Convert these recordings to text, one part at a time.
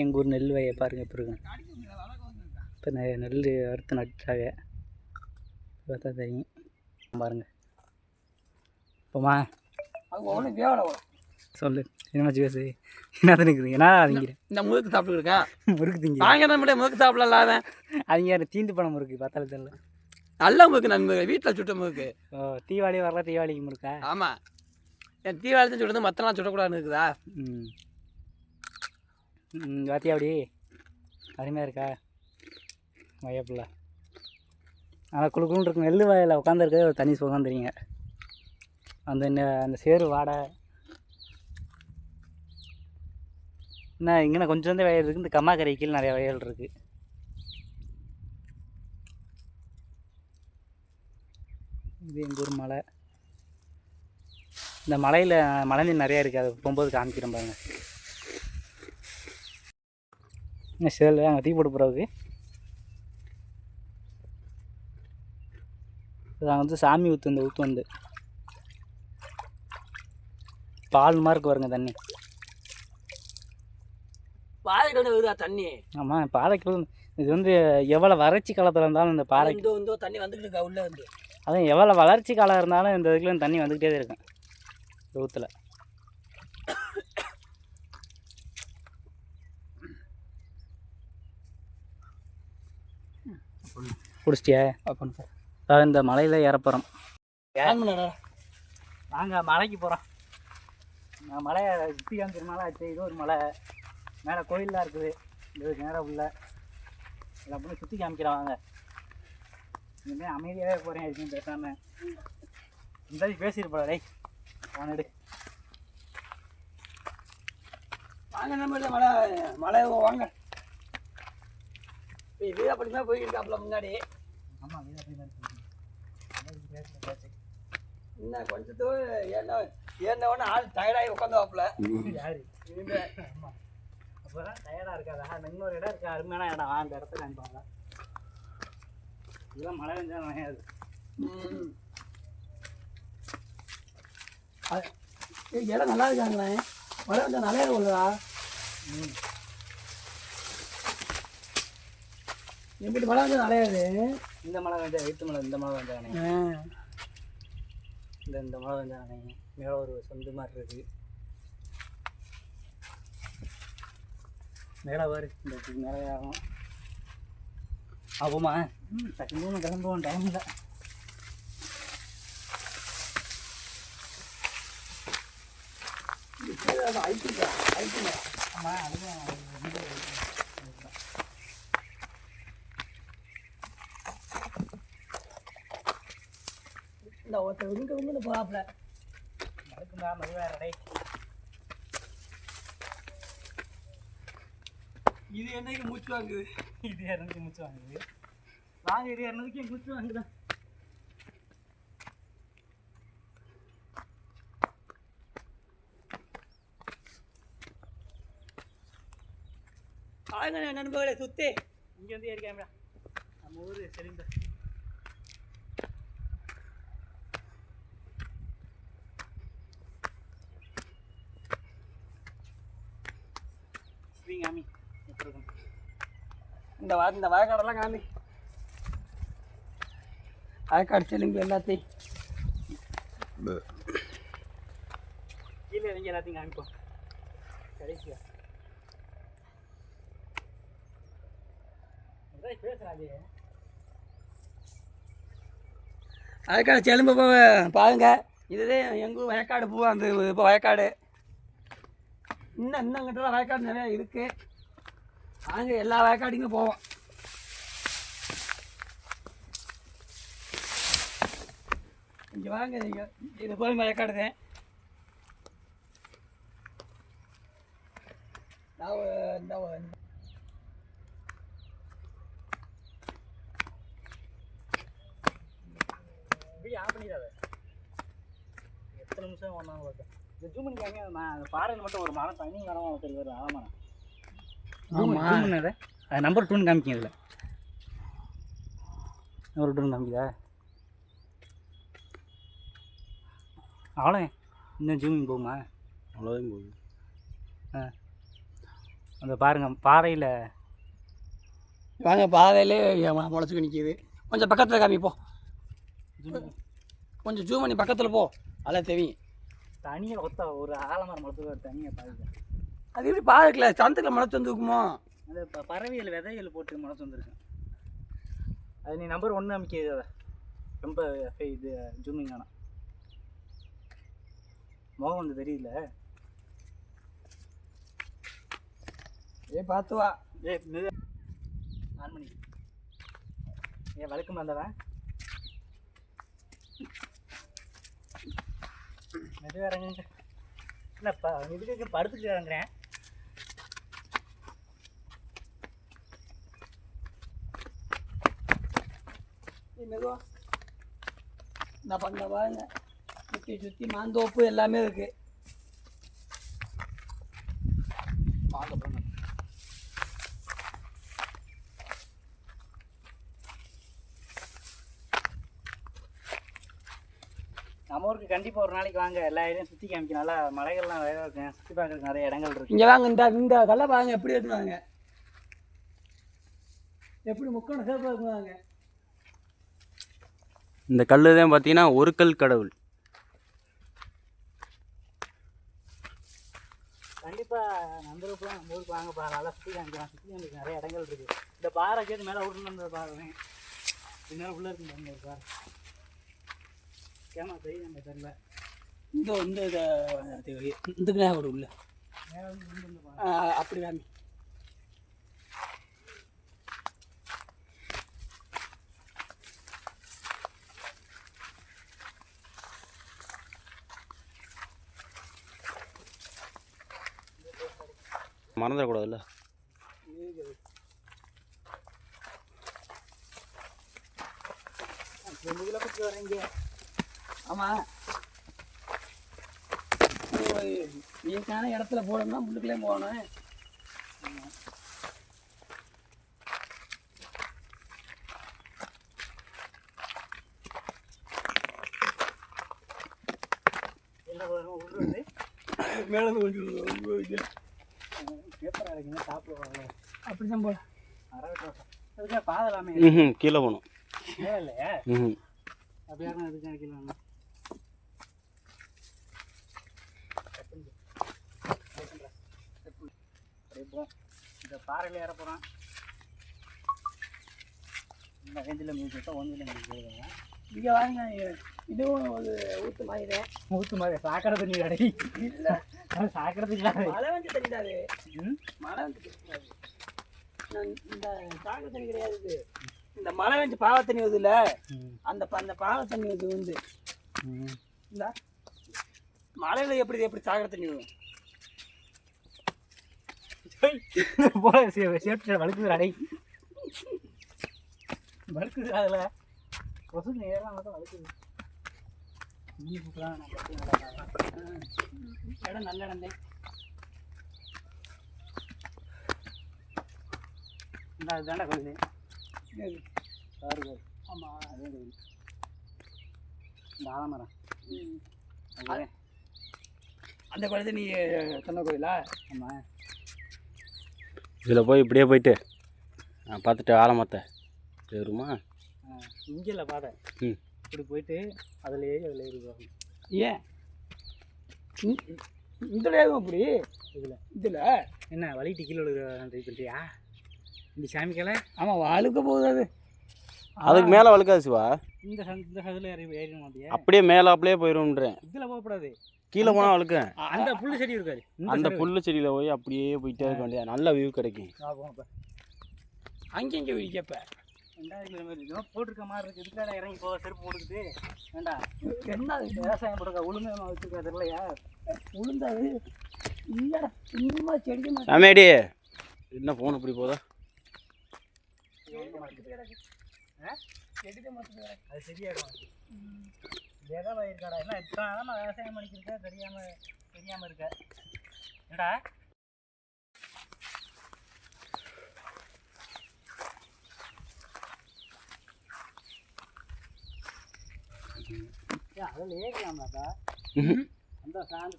எங்கள் ஊர் நெல் வய பாருங்கள் இப்போ இருக்கு. இப்போ நிறைய நெல் அறுத்து நட்டாங்க. பார்த்தா தெரியும். பாருங்க. போமா சொல்லு. என்னாச்சு பேசு? என்ன இருக்குது என்ன அவங்க இந்த முறுக்கு சாப்பிட்டு இருக்கேன் முறுக்கு திங்க. நாங்கள் என்ன முடியும் முறுக்கு சாப்பிடலாம் அவன். அவங்க யார் தீந்து பணம் முறுக்கு பார்த்தாலும் தெரியல. நல்ல முறுக்கு நண்பர்கள் வீட்டில் சுட்ட முறுக்கு. ஓ தீபாவளி வரல தீபாவளிக்கு முறுக்கா? ஆமாம் என் தீவாளி சுடுறது மற்ற நாள் சுடக்கூடாதுன்னு இருக்குதா? ம். வாத்தியா அப்படி. அருமையாக இருக்கா? வயப்பில்ல ஆனால் குழுக்குன்னு இருக்கும். நெல் வயலில் உட்காந்துருக்கிறது ஒரு தனி சுகம் தெரியுங்க. அந்த அந்த சேரு வாடை. என்ன இங்கே கொஞ்சம் தான் வயல் இருக்குது இந்த கம்மாக்கரை கீழே நிறைய வயல் இருக்குது இது எங்கள் ஊர் மலை. இந்த மலையில் மழை நீர் நிறையா இருக்குது அது போகும்போது காமிக்கிறேன் பாருங்க. என்ன சேல் அங்கே தீ போட்டு போகிறதுக்கு அங்கே வந்து சாமி ஊற்று இந்த ஊற்று வந்து. பால் மாதிரி இருக்கு பாருங்க தண்ணி வருதா தண்ணி? ஆமாம் பாறைக்கு இது வந்து எவ்வளோ வறட்சி காலத்தில் இருந்தாலும் இந்த பாறை தண்ணி வந்துட்டு இருக்கா உள்ள வந்து அதான் எவ்வளோ வளர்ச்சி காலம் இருந்தாலும் இந்த இதுக்குள்ள தண்ணி வந்துக்கிட்டே இருக்கும். ஊற்றுல குடிச்சிட்டியா? அப்படின்னு அதாவது இந்த மலையில் ஏறப்போகிறோம் நாங்கள் மலைக்கு போகிறோம் நான் மலையை சுற்றி காமிக்கிறனால ஆச்சு. இது ஒரு மலை. மேலே கோயிலெலாம் இருக்குது. இது நேரம் உள்ள. இதை அப்படியே சுற்றி காமிக்கிறோம் வாங்க. இனிமேல் அமைதியாகவே போகிறேன் எதுவும் பேசாமல் இந்த பேசிட்டு போடா டேய் வானடு வாங்க நம்ம மழை மழை வாங்க. இப்போ போயிட்டு இருக்காப்புல முன்னாடி. ஆமாம் வீடு அப்படி தான் பேச்சு இன்னும் கொஞ்சத்து ஏன்னா ஆள் டயர்டாகி உட்காந்துவாப்புல யாரு? ஆமாம் அப்போ தான் டயர்டாக இருக்காதா? இன்னொரு இடம் இருக்கா? அருமையான இடம். அந்த இடத்துல காமிப்பாங்க இதெல்லாம் மழை பெஞ்சா நனையாது. இடம் நல்லா இருக்காங்களே. மழை நல்லா இருக்கும்லடா ம். எப்படி மழை வந்தால் நலையாது இந்த மழை வேண்டாம் எய்த்து மழை இந்த மழை வேண்டாம் இந்த இந்த மழை வேண்டாம் மேலே ஒரு சொந்து மாதிரி இருக்கு. மேலே பாரு இந்த மேலே ஆகும் ஆகுமா டக்குன்னு கிளம்புவோம் டைம் இல்லை. ஆமாம் அதுதான் வந்து இந்த ஒருத்தர் இங்கே வந்து போகிறாப்புல அதுக்குண்டா மது வேற டேய். இது என்னைக்கு மூச்சு வாங்குது? இது இரநூத்தி மூச்சு வாங்குது? வாங்க இது இரநூறுக்கு மூச்சு வாங்குதான் ஆளுங்க நண்பர்களை சுற்றி இங்கே வந்து ஏறி கேமரா நம்ம ஊர் சரிங்க ஸ்ரீங்காமி எப்படி இருக்கும் இந்த வா இந்த வயக்காடெல்லாம் காமி வயக்காடு செல்லுங்க எல்லாத்தையும். கீழே இறங்கி எல்லாத்தையும் காமிப்போம். கடைசியா. வயக்காடு செலும்பு பாருங்க. இதுதான் எங்கள் ஊர் வயக்காடு பூ அந்த இப்போ வயக்காடு. இன்னும் கிட்டலாம் வயக்காடு நிறையா இருக்குது நாங்கள் எல்லா வயக்காடுக்கும் போவோம். இங்கே வாங்க நீங்கள் இது போய் வீடியோ ஆஃப் பண்ணிடாத. எத்தனை நிமிஷம் ஒன்றாங்க பார்த்தேன் இந்த ஜூம் பண்ணி காமிங்க நான் பாறையில் மட்டும் ஒரு மரம் தனி மரமாக தெரியுது ஆலமரம் ஜூம் ஆமா. ஜூம் பண்ணாத அது நம்பர் டூன்னு காமிக்கிங்க இதில். நம்பர் டூன்னு காமிக்குதா? அவ்வளோ இன்னும் ஜூமிங் போகுமா அவ்வளோதான் போகுது ஆ அந்த பாருங்க பாறையில் வாங்க பாதையிலே முளைச்சி நிற்கிது கொஞ்சம் பக்கத்தில் காமிப்போம் கொஞ்சம் ஜூம் பண்ணி பக்கத்தில் போ அதான் தெரியும் தனியாக ஒத்த ஒரு ஆலமரம் முளத்துக்கு ஒரு தனியாக பாருங்க அது எப்படி பாதைக்கல சந்தத்தில் முளைச்சி வந்துருக்குமோ அந்த ப- பறவைகள் விதைகள் போட்டு முளைச்சு வந்துருக்கேன் அது நீ நம்பர் ஒன்று அமைக்க ரொம்ப இது ஜூமிங் ஆனால் முகம் வந்து தெரியல. ஏ பார்த்து வா. ஏ மெது ஆன் ஏ ஏன் வழக்கம் வந்தவன்? மெதுவாக இறங்குங்க இல்லைப்பா இதுக்கு படுத்துட்டு இறங்குறேன்? மெதுவா. நான் பண்ண பாருங்க சுற்றி சுற்றி மாந்தோப்பு எல்லாமே இருக்கு. நம்ம ஊருக்கு கண்டிப்பாக ஒரு நாளைக்கு வாங்க. எல்லா ஏரியும் சுற்றி காமிக்க நல்லா மலைகள்லாம் வேற இருக்கு. சுற்றி பார்க்கறதுக்கு நிறைய இடங்கள் இருக்கு. இங்கே வாங்க இந்த இந்த கல்லை பாருங்க எப்படி இருக்குவாங்க எப்படி முக்கணும் சேப்பாக இருக்குவாங்க இந்த கல் தான் பார்த்தீங்கன்னா ஒரு கல் கடவுள். கண்டிப்பாக நம்பருக்குலாம் நம்ம ஊருக்கு வாங்க பாரு நல்லா சுற்றி காமிக்கலாம் சுற்றி காமிக்க நிறைய இடங்கள் இருக்கு இந்த பாறை கேட்டு மேலே விடணும் பாருங்க பின்னால் உள்ள இருக்கு பாருங்க ஒரு பாறை கேமா தெரியுது அந்த தெரியல இந்த இந்த இதை இதுக்கு நேரம் உள்ள அப்படி காமி மறந்துடக்கூடாதுல்ல? ஆமாம் இயற்கையான இடத்துல போடணும்னா முன்னுக்குள்ளே போகணும். என்ன மேலே கொஞ்சம் பேப்பர் அடைக்கணும் சாப்பிடுவாங்க அப்படி தான் போல. அதுக்கு ம் கீழே போகணும். இல்லையா ம் அப்படியே அதுக்கு அப்படியே போ. இந்த பாறையில் ஏற போகிறான் இந்த ரேஞ்சில் மியூசிக் ஒன்றில் மியூசிக் இங்கே வாங்க இதுவும் ஒரு ஊற்று மாதிரி ஊற்று மாதிரி சாக்கடை தண்ணி கடை இல்லை. அது சாக்கடை தண்ணி மழை வந்து தெரியாது. ம் மழை வந்து இந்த சாக தண்ணி கிடையாது இந்த மழை வந்து பாவ தண்ணி வருது இல்லை அந்த ப- அந்த பாவ தண்ணி வந்து வந்து இந்த மழையில் எப்படி எப்படி சாகர தண்ணி வரும் போல சேஃப்டி வழுக்குது அடை வழுக்குது அதில் கொசுக்கு நேரம் மட்டும் வழுக்குது நான் இடம் நல்ல இடம் தான் இந்த அதுதாண்டா கோயில் சாரு கோயில் ஆமாம் அதே கோயில் இந்த ஆலமரம். அந்த குழந்தை நீ சொன்ன கோயிலா? ஆமாம் இதில் போய் இப்படியே போயிட்டு நான் பார்த்துட்டு ஆலமரத்தை ஏறுமா? இங்கே இல்லை பாதை. ம். இப்படி போயிட்டு அதில் ஏறி அதில் ஏறி போகணும் ஏன் இதில் ஏதும் அப்படி? இதில். இதில்? என்ன வழிட்டு கீழே விழுகிற ட்ரை பண்ணுறியா இந்த சாமிக்கலை ஆமாம் அழுக்க போகுது அது. அதுக்கு மேலே வழுக்காது சிவா. இந்த இந்த சதில் ஏறி ஏறிட மாட்டியா. அப்படியே மேலே அப்படியே போயிடும்ன்றேன் இதில் போகக்கூடாது. கீழே போனால் வழுக்கேன் அந்த புல்லு செடி இருக்காது. அந்த புல்லு செடியில் போய் அப்படியே போயிட்டே இருக்க வேண்டிய நல்ல வியூ கிடைக்கும். அங்கே இங்கே விடிக்கப்ப போட்டிருக்க மாதிரி இறங்கி போக செருப்பு போட்டுக்கிட்டு. வேண்டாம். என்ன? விவசாயம் போட்டுக்க உளுமை வச்சுருக்கா தெரியலையா உளுந்தாது இல்லைடா சும்மா செடிக்க மாட்டேன் என்ன ஃபோன் இப்படி போதா அது சரியாயிடும் விதவை இருக்காடா? என்ன இத்தனை நாளா விவசாயம் பண்ணிக்கிருக்க தெரியாம தெரியாம இருக்க. என்னடா?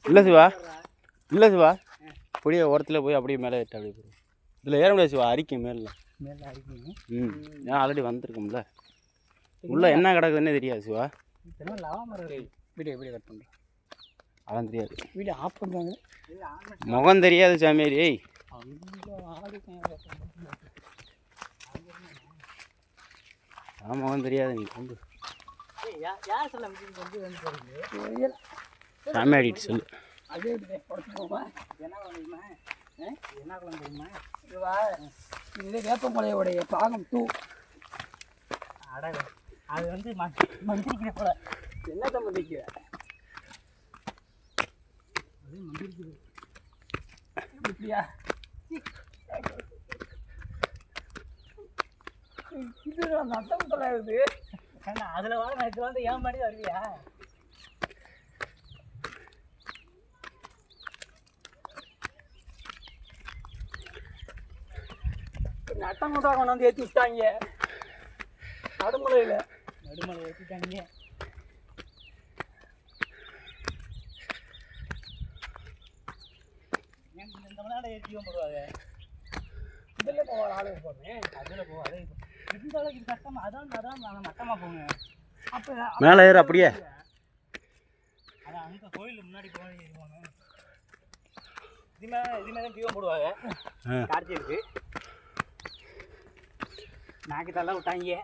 இல்லை சிவா. இல்லை சிவா. அப்படியே ஓரத்தில் போய் அப்படியே மேலே ஏற்ற அப்படியே போயிடும் இதில் ஏற முடியாது சிவா. அரிக்கும் மேலில். மேலே அடிக்கீங்க ம். ஏன் ஆல்ரெடி வந்திருக்கும்ல. உள்ளே என்ன கிடக்குதுன்னே தெரியாது சிவா. இதெல்லாம் லவா மரம் வீடியோ வீடியோ கட் பண்ணுறேன் அதெல்லாம் தெரியாது. வீடியோ ஆஃப் ஆன் முகம் தெரியாது சாமியாரி ஏய். முகம் தெரியாது நீ கொண்டு யார் சொல்ல அதே போமா என்ன என்ன குழம்பு தெரியுமா? இதுவா இது வேப்பமலையோடைய பாகம் டூ அட அது வந்து மந்திரிக்கிற போல. என்ன சம்மந்திக்கு அது மந்திரிக்குது இப்படியா இது நட்டம் தொலைவுது அதில் வாழ எனக்கு வந்து ஏன் மாதிரி வருவியா? நட்டம் கொண்டா கொண்டாந்து ஏற்றி விட்டாங்க நடுமுறையில் நடுமலை ஏற்றிட்டாங்க இந்த மணி ஏற்றியும் போடுவாங்க? இதில் போவார் ஆளு போனேன் அதில் போ அது இந்த அளவுக்கு அதான் அதான் நான் மட்டமாக போங்க அப்போ மேலே ஏறு அப்படியே. அதான் அங்கே கோயில் முன்னாடி போய் ஏறுவாங்க இது மேலே இது மேலே தீபம் போடுவாங்க. ஆ. கார்த்தி இருக்கு நாக்கு தள்ள விட்டாங்க.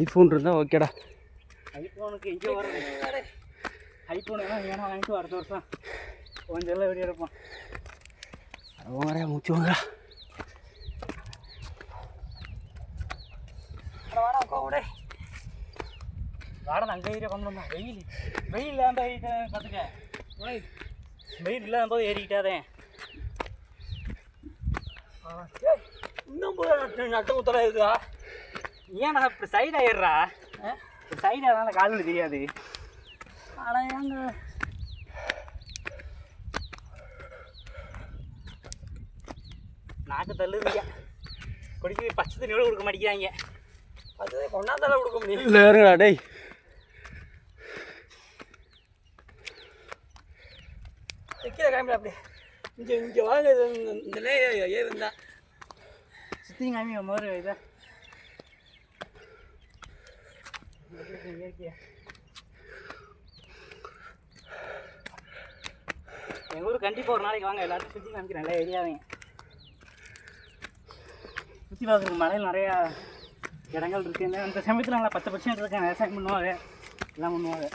ஐஃபோன் இருந்தால் ஓகேடா. ஐஃபோனுக்கு இங்கே வரும் ஐஃபோன் வேணா வேணா வாங்கிட்டு அடுத்த வருஷம். கொஞ்சம் எல்லாம் வெளியே எடுப்போம் வாங்கடா மூச்சு வாங்கடா. வாடா கோவடே வாடகை அங்கே ஏரியா கொண்டு வெயில் வெயில் இல்லாமல் பார்த்துக்க வெயில் இல்லாத போது ஏறிக்கிட்டாதே. இன்னும் நட்டு நட்டம் தொலைவுதா ஏன்டா இப்படி சைடாக ஏறுறா சைடாக தான் காலில் தெரியாது. ஆனால் ஏங்க. நாக்கு தள்ளுதுங்க குடிக்கிறது பச்சை தண்ணியோட கொடுக்க மாட்டேங்கிறாங்க. அது கொண்டாந்தால கொடுக்க முடியும் இல்லை டேய். வைக்கிற காமில அப்படியே. இங்கே இங்கே வாங்க இந்த- இதிலே ஏ சுற்றி காமி முதல்ல இதை. இயற்கையா எங்கள் ஊர் கண்டிப்பாக ஒரு நாளைக்கு வாங்க. எல்லாத்தையும் சுற்றி காமிக்கிறேன். நல்லா ஏரியாவையும் சுற்றி பார்க்குறதுக்கு மலையில் நிறையா இடங்கள் இருக்குது இந்த அந்த சமயத்தில் நல்லா பத்து பர்சன்ட் இருக்கேன் விவசாயம் பண்ணுவாங்க. எல்லாம் பண்ணுவாங்க.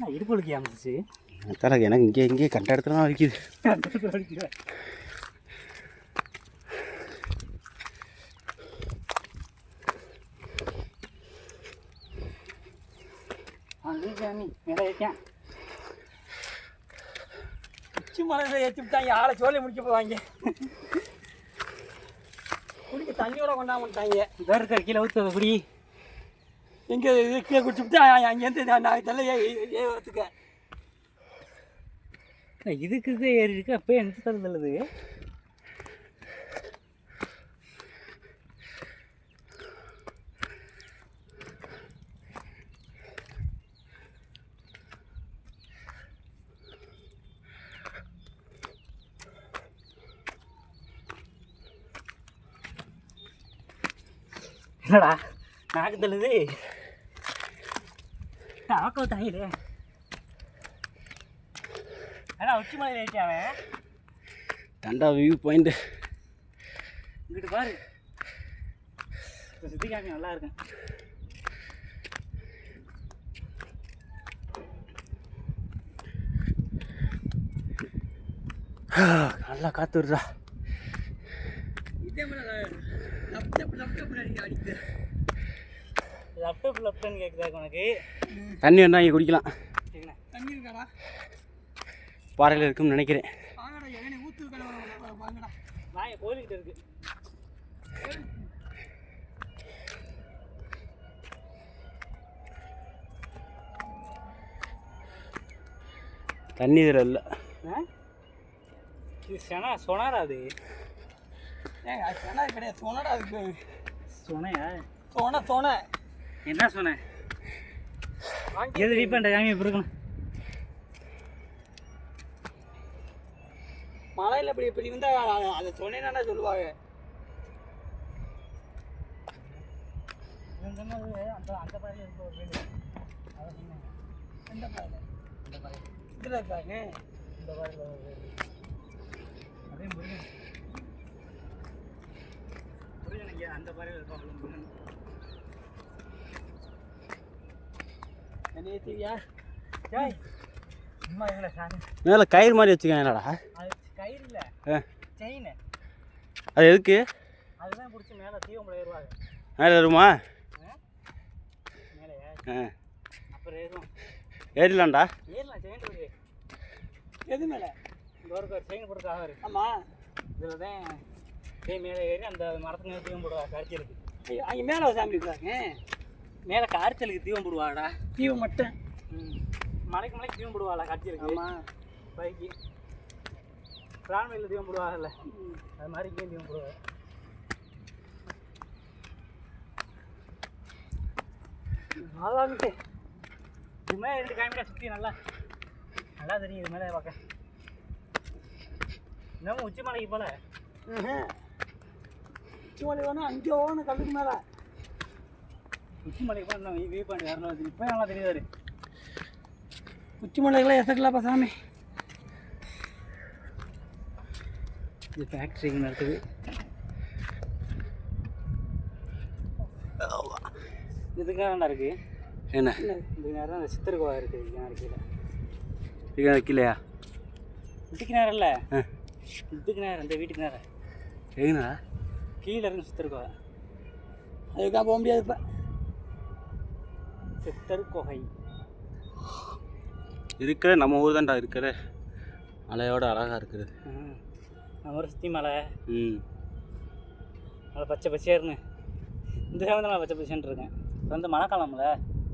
நான் இடுப்புலுக்கு ஏமாந்துச்சு தலை எனக்கு இங்கே இங்கே கண்ட இடத்துல தான் வலிக்குது. இருக்கேன் உச்சி மலையில் ஏற்றி விட்டாங்க ஆளை சோழி முடிக்க போவாங்க. குடிக்க தண்ணியோட இதாக இருக்கிற கீழே ஊற்றுறது குடி இங்கே இது கீழே குடிச்சு அங்கேருந்து நான் நான் ஏ ஏ இதுக்கு இதே ஏறி இருக்கு அப்போ எந்த தள்ளு தள்ளுது? என்னடா நாக்கு தள்ளுது? ஆக்கோ தாயிலே ஏன்னா உச்சி மலையில் ஏறிட்டான் அவன் தண்டா வியூ பாயிண்ட்டு இங்கிட்டு பாரு இந்த சுத்தி காமி நல்லா இருக்கும் நல்லா காற்று வருதா இதே மாதிரி அடிக்குது லெஃப்ட் லெஃப்ட்னு கேட்குதா உனக்கு? தண்ணி வேணா இங்கே குடிக்கலாம். தண்ணி இருக்காடா? பாறையில் இருக்கும்னு நினைக்கிறேன். கோயிலுக்கிட்ட இருக்கு. தண்ணி இதில் இல்லை. ஆ? இது செனா சொனாரா அது. ஏங்க அது சொன்னா கிடையாது. சொன்னடா அதுக்கு. சொனையா? சொன சொன. என்ன சொன்னேன் எது ரீஃபண்ட் காமி கொடுக்கணும்? மலையில் இப்படி இப்படி வந்தால் அதை சொன்னேன்னா சொல்லுவாங்க. அந்த அந்த பாதையில் இருக்க ஒரு வீடு. அதை சொன்னேன். எந்த பாதை இந்த பாதை இதில் இருக்காங்க இந்த பாதையில் ஒரு வீடு. அதே முருகன். அந்த பாதையில் இருப்பாங்க முருகன் என்னைய தெரியா ஏய் சும்மா இல்லை சாமி மேலே கயிறு மாதிரி வச்சுக்கேன் என்னடா? அது கயிறு இல்லை. செயின். அது எதுக்கு? அதுதான் பிடிச்சி மேலே தீவம்பளை ஏறுவாங்க. மேலே வருமா மேலே ஆ. அப்புறம் ஏறுவோம். ஏறிலாம்டா ஏறலாம் செயின் இருக்கு எது மேலே? ஒரு செயின் போட்டு ஆகாரு ஆமாம் இதில் தான் தீ மேலே ஏறி அந்த மரத்துக்கு மேலே தீவம் போடுவா கரைச்சலுக்கு அங்கே மேலே சாமி இருக்காங்க மேலே காய்ச்சலுக்கு தீவம் போடுவாடா. தீவம் மட்டும். மலைக்கு மலைக்கு தீவம் போடுவாளா கரைச்சலுக்கு ஆமாம் பைக்கு. பிரான்மையில் தீவம் போடுவாங்கல்ல. அது மாதிரி இங்கேயும் தீவம் போடுவாங்க. நல்லாருக்கு இது மேலே ரெண்டு காமிடா சுற்றி நல்லா நல்லா தெரியும் இது மேலே பார்க்க. இன்னமும் உச்சி மலைக்கு போல உச்சி வேணும் அங்கே ஓகணும் கல்லுக்கு மேலே. உச்சி மலைக்கு போல இன்னும் வியூ பாயிண்ட் வரணும் இப்போ நல்லா தெரியுது உச்சி மலைக்கெல்லாம் எசக்கலாப்பா சாமி. இது ஃபேக்ட்ரிங்க நடக்குது. இதுக்கு நேரம் இருக்கு? என்ன? இதுக்கு நேரம் அந்த சித்தர் கோவா இருக்குது இதுக்கு நேரம் கீழே. இது வைக்கலையா இதுக்கு நேரம் இல்லை. இதுக்கு நேரம் இந்த வீட்டுக்கு நேரம் எங்கண்ணா கீழே இருக்கு சித்தர் கோவா அதுக்காக போக முடியாது இப்போ. சித்தர் குகை. இருக்கிற நம்ம ஊர் தான்டா இருக்கிற. மலையோட அழகாக இருக்குது. ஆ. நம்ம சுற்றி மலை. ம். நல்லா பச்சை பச்சையாருன்னு இந்த சேவம் தான் பச்சை பச்சைன்னு இருக்கேன். இப்போ வந்து மழை காலம்ல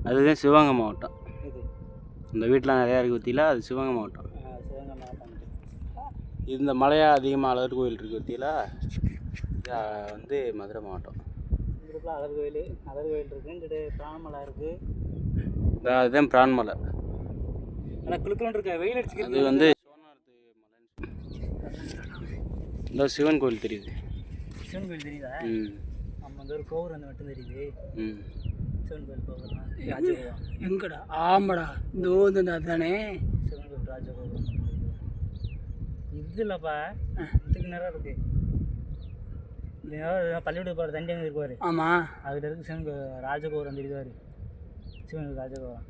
அதுதான் சிவகங்கை மாவட்டம். இது இந்த வீட்டில் நிறையா இருக்கு பற்றியில அது சிவகங்கை மாவட்டம். சிவகங்கை மாவட்டம். இந்த மலையா அதிகமாக அழகர் கோயில் இருக்கு பற்றியில வந்து மதுரை மாவட்டம். இங்கிட்டு அழகு கோயில் அழகு கோயில் இருக்குது இங்கிட்டு பிராமலை இருக்குது அதுதான் பிரான் மலை ஆனால் குளுக்கலன்னு இருக்க? வெயில் அது அடிச்சுக்கிறது வந்து இந்த சிவன் கோயில் தெரியுது. சிவன் கோயில் தெரியுதா? ம். நம்ம வந்து ஒரு கோவர் வந்து மட்டும் தெரியுது. ம். சிவன் கோயில் ராஜகோவம் எங்கடா? ஆமாடா. இந்த ஊர் இந்த தானே? சிவன் கோயில் ராஜகோவம் இது இல்லைப்பா. இதுக்கு நேரம் இருக்கு. பள்ளிக்கூடத்துக்கு போகிற தண்டி அங்கே இருக்குவார் ஆமாம் அதில் இருக்கு சிவன் கோ- ராஜகோபுரம் தெரியுதாரு சிவன் கோயில் ராஜகோபுரம்.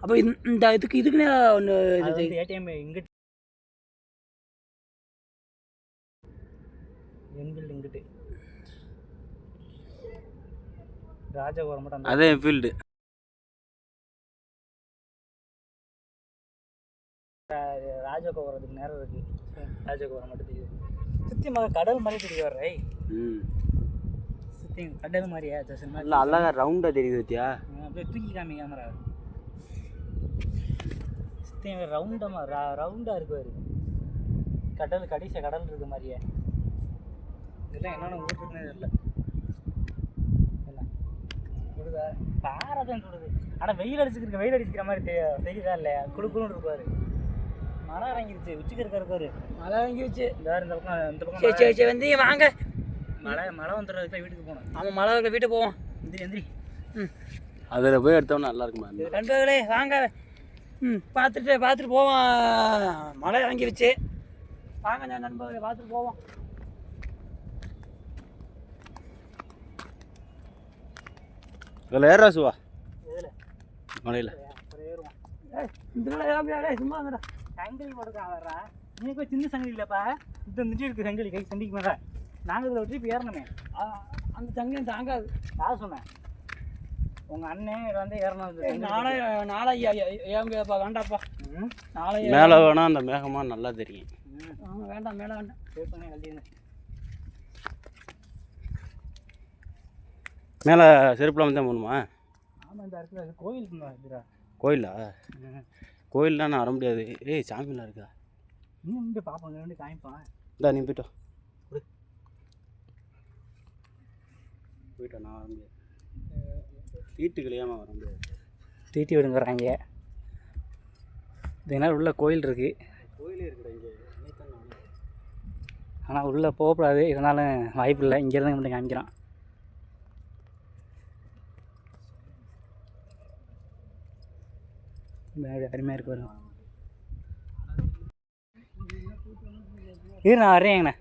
அப்போ இந்த இதுக்கு இதுக்குன்னே ஒன்று ஏடிஎம் இங்கிட்டு. என்பில் இங்கிட்டு. ராஜகோபுரம் மட்டும் அந்த அதே ஃபீல்டு ராஜகோபுரத்துக்கு நேரம் இருக்கு. ராஜகோபுரம் மட்டும் தெரியுது. சுற்றி மக கடல் மாதிரி தெரியுது வர்றை ம். சுற்றி கடல் மாதிரியா ஜசன் மாதிரி நல்லா அழகாக ரவுண்டாக தெரியுது பத்தியா? அப்படியே தூக்கி காமி கேமரா சுற்றி ரவுண்டமாக ரவுண்டாக இருக்கு பாரு. கடல் கடைசியாக கடல் இருக்க மாதிரியே. இதெல்லாம் என்னென்ன ஊர் இருக்குன்னு தெரியல. பாறை தான் சுடுது ஆனால் வெயில் அடிச்சுக்கிற வெயில் அடிச்சுக்கிற மாதிரி தெரிய தெரியுதா இல்லையா? குடுக்குன்னு இருப்பாரு மழை இறங்கிருச்சு உச்சிக்கு இருக்க இருக்காரு மழை வாங்கி வச்சு இந்த இந்த பக்கம் இந்த பக்கம் சரி சரி சரி வந்து வாங்க. மழை மழை வந்துடுறதுக்கு வீட்டுக்கு போகணும். ஆமாம் மழை வரல வீட்டுக்கு போவோம். எந்திரி எந்திரி. ம். அதில் போய் எடுத்தோம்னா நல்லா இருக்குமா நண்பர்களே வாங்க. ம் பார்த்துட்டு பார்த்துட்டு போவோம். மழை இறங்கிருச்சு. வாங்க நண்பர்களே பார்த்துட்டு போவோம். இதில் ஏறா சுவா. இதில் மலையில் சும்மா சங்கிலி போட்டுக்கான் வர்றா. நீக்கு ஒரு சின்ன சங்கிலி இல்லைப்பா. இந்த நிச்சு இருக்கு சங்கிலி. கை சண்டிக்கு மேலே. நாங்கள் இதில் ட்ரிப் ஏறணுமே. அந்த தங்கம் தாங்காது. யார் சொன்னேன் உங்கள் அண்ணன் வந்து ஏறணும் சங்கிலி. நாளை நாளை ஏன் வேண்டாப்பா. ம்? நாளை மேலே வேணால் அந்த மேகமாக நல்லா தெரியும். வேண்டாம் மேலே வேண்டாம். சேவ் பண்ணி கழட்டிடுங்க மேலே செருப்பில் தான் போகணுமா? ஆமாம் இந்த இடத்துல கோயிலா? ம். கோயில்லாம் நான் வர முடியாது. ஏய் சாமிலாம் இருக்கா? இன்னும் வந்து பார்ப்போம் காமிப்பான் இந்தா நீ போயிட்டோ போயிட்டோ நான் வர முடியாது. வீட்டு கிளியாமல் வர முடியாது. தீட்டி விடுங்கிறாங்க. இதனால் உள்ள கோயில் இருக்குது கோயிலே இருக்குடா இங்கே. ஆனால் உள்ளே போகக்கூடாது. இருந்தாலும் வாய்ப்பு இல்லை. இங்கேருந்து மட்டும் காமிக்கிறான். வேறு அருமையாக இருக்கு வரும் இரு நான் வரேங்கண்ணே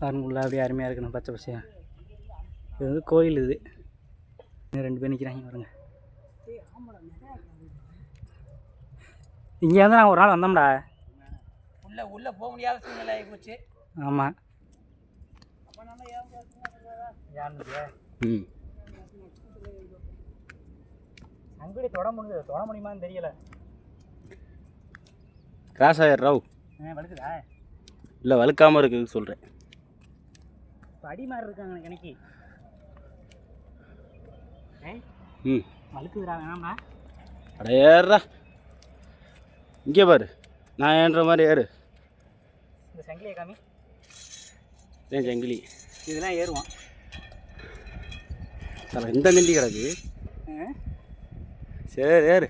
பாருங்க உள்ள அப்படியே அருமையாக இருக்கணும் பச்சை பச்சையாக இது வந்து கோயில் இது. ரெண்டு பேர் நிற்கிறாங்க பாருங்க. இங்கே வந்து நாங்கள் ஒரு நாள் வந்தோம்டா. உள்ளே உள்ளே போக முடியாத சூழ்நிலை ஆகி போச்சு. ஆமாம் ம். அங்குடி தொட முடியுது தொட முடியுமான்னு தெரியல. கிராஸ் ஆயிரம் ராவ் வலுக்குதா இல்லை வழுக்காமல் இருக்குது சொல்கிறேன். அடி மாதிரி இருக்காங்க எனக்கு ம். வலுக்குதுடா வேணாம்டா. அட ஏறுடா. இங்கே பாரு. நான் ஏன்ற மாதிரி ஏறு. இந்த சங்கிலியை காமி. ஏன் ஜங்கிலி இதெல்லாம் ஏறுவான் தலை இந்த நெண்டி கிடக்கு? சரி ஏறு.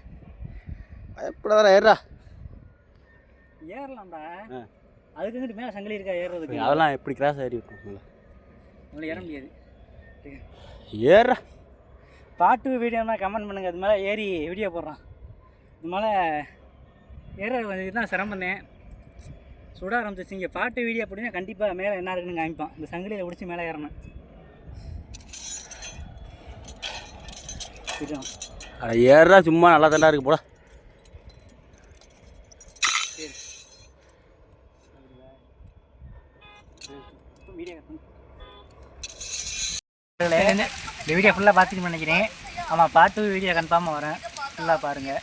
பயப்படாதடா ஏறுடா. ஏறலாம்டா. அதுக்கு வந்துட்டு மேலே சங்கிலி இருக்கா ஏறுறதுக்கு? அதெல்லாம் எப்படி கிராஸ் ஆகி இருக்கும் மேலே. உங்களை ஏற முடியாது. ஏறுடா. பாட்டு வீடியோனா கமெண்ட் பண்ணுங்க. அது மேலே ஏறி வீடியோ போடுறான் இது மேலே ஏற இதுதான் சிரமந்தேன் சுட ஆரம்பிச்சிச்சு இங்கே பாட்டு வீடியோ அப்படின்னா கண்டிப்பாக மேலே என்ன இருக்குன்னு காமிப்பான். இந்த சங்கிலியில் பிடிச்சி மேலே ஏறணும்? அட ஏறுடா சும்மா நல்லா தாண்டா இருக்கு. போடா. வீடியோ இந்த வீடியோ ஃபுல்லாக பார்த்துட்டு நினைக்கிறேன். ஆமாம் பாட்டு வீடியோ கன்ஃபார்மாக வரேன் ஃபுல்லாக பாருங்கள்